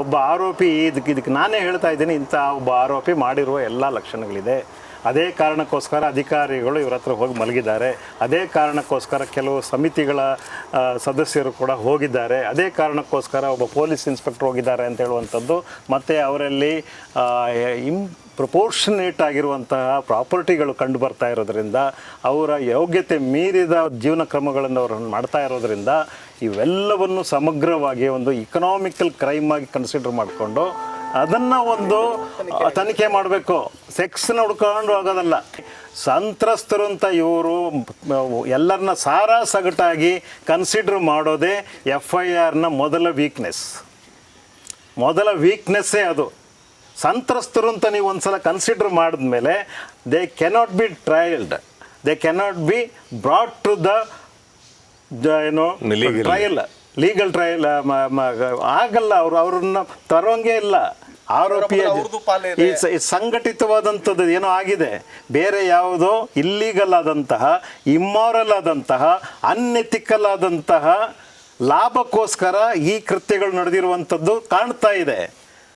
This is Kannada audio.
ಒಬ್ಬ ಆರೋಪಿ ಇದಕ್ಕೆ ಇದಕ್ಕೆ ನಾನೇ ಹೇಳ್ತಾ ಇದ್ದೀನಿ ಇಂಥ ಒಬ್ಬ ಆರೋಪಿ ಮಾಡಿರುವ ಎಲ್ಲ ಲಕ್ಷಣಗಳಿದೆ. ಅದೇ ಕಾರಣಕ್ಕೋಸ್ಕರ ಅಧಿಕಾರಿಗಳು ಇವ್ರ ಹತ್ರ ಹೋಗಿ ಮಲಗಿದ್ದಾರೆ. ಅದೇ ಕಾರಣಕ್ಕೋಸ್ಕರ ಕೆಲವು ಸಮಿತಿಗಳ ಸದಸ್ಯರು ಕೂಡ ಹೋಗಿದ್ದಾರೆ. ಅದೇ ಕಾರಣಕ್ಕೋಸ್ಕರ ಒಬ್ಬ ಪೊಲೀಸ್ ಇನ್ಸ್ಪೆಕ್ಟರ್ ಹೋಗಿದ್ದಾರೆ ಅಂತ ಹೇಳುವಂಥದ್ದು. ಮತ್ತು ಅವರಲ್ಲಿ ಇಂ ಪ್ರಪೋರ್ಷನೇಟ್ ಆಗಿರುವಂತಹ ಪ್ರಾಪರ್ಟಿಗಳು ಕಂಡು ಬರ್ತಾ ಇರೋದ್ರಿಂದ, ಅವರ ಯೋಗ್ಯತೆ ಮೀರಿದ ಜೀವನ ಕ್ರಮಗಳನ್ನು ಅವರು ಮಾಡ್ತಾ ಇರೋದ್ರಿಂದ, ಇವೆಲ್ಲವನ್ನು ಸಮಗ್ರವಾಗಿ ಒಂದು ಇಕನಾಮಿಕಲ್ ಕ್ರೈಮ್ ಆಗಿ ಕನ್ಸಿಡರ್ ಮಾಡಿಕೊಂಡು ಅದನ್ನು ಒಂದು ತನಿಖೆ ಮಾಡಬೇಕು. ಸೆಕ್ಸ್ನ ಹುಡ್ಕೊಂಡು ಹೋಗೋದಲ್ಲ. ಸಂತ್ರಸ್ತರು ಅಂತ ಇವರು ಎಲ್ಲರನ್ನ ಸಾರಾ ಸಗಟಾಗಿ ಕನ್ಸಿಡರ್ ಮಾಡೋದೇ ಎಫ್ ಐ ಆರ್ನ ಮೊದಲ ವೀಕ್ನೆಸ್ ಮೊದಲ ವೀಕ್ನೆಸ್ಸೇ ಅದು. ಸಂತ್ರಸ್ತರು ಅಂತ ನೀವು ಒಂದ್ಸಲ ಕನ್ಸಿಡರ್ ಮಾಡಿದ್ಮೇಲೆ they cannot be trialled they cannot be brought to the ಏನು. ಟ್ರಯಲ್ ಲೀಗಲ್ ಟ್ರಯಲ್ ಆಗಲ್ಲ. ಅವರು ಅವ್ರನ್ನ ತರೋಂಗೇ ಇಲ್ಲ. ಆರೋಪಿಯ ಈ ಸಂಘಟಿತವಾದಂಥದ್ದು ಏನೋ ಆಗಿದೆ. ಬೇರೆ ಯಾವುದೋ ಇಲ್ಲೀಗಲ್ ಆದಂತಹ ಇಮ್ಮಾರಲ್ ಆದಂತಹ ಅನ್ಎಥಿಕಲ್ ಆದಂತಹ ಲಾಭಕ್ಕೋಸ್ಕರ ಈ ಕೃತ್ಯಗಳು ನಡೆದಿರುವಂಥದ್ದು ಕಾಣ್ತಾ ಇದೆ.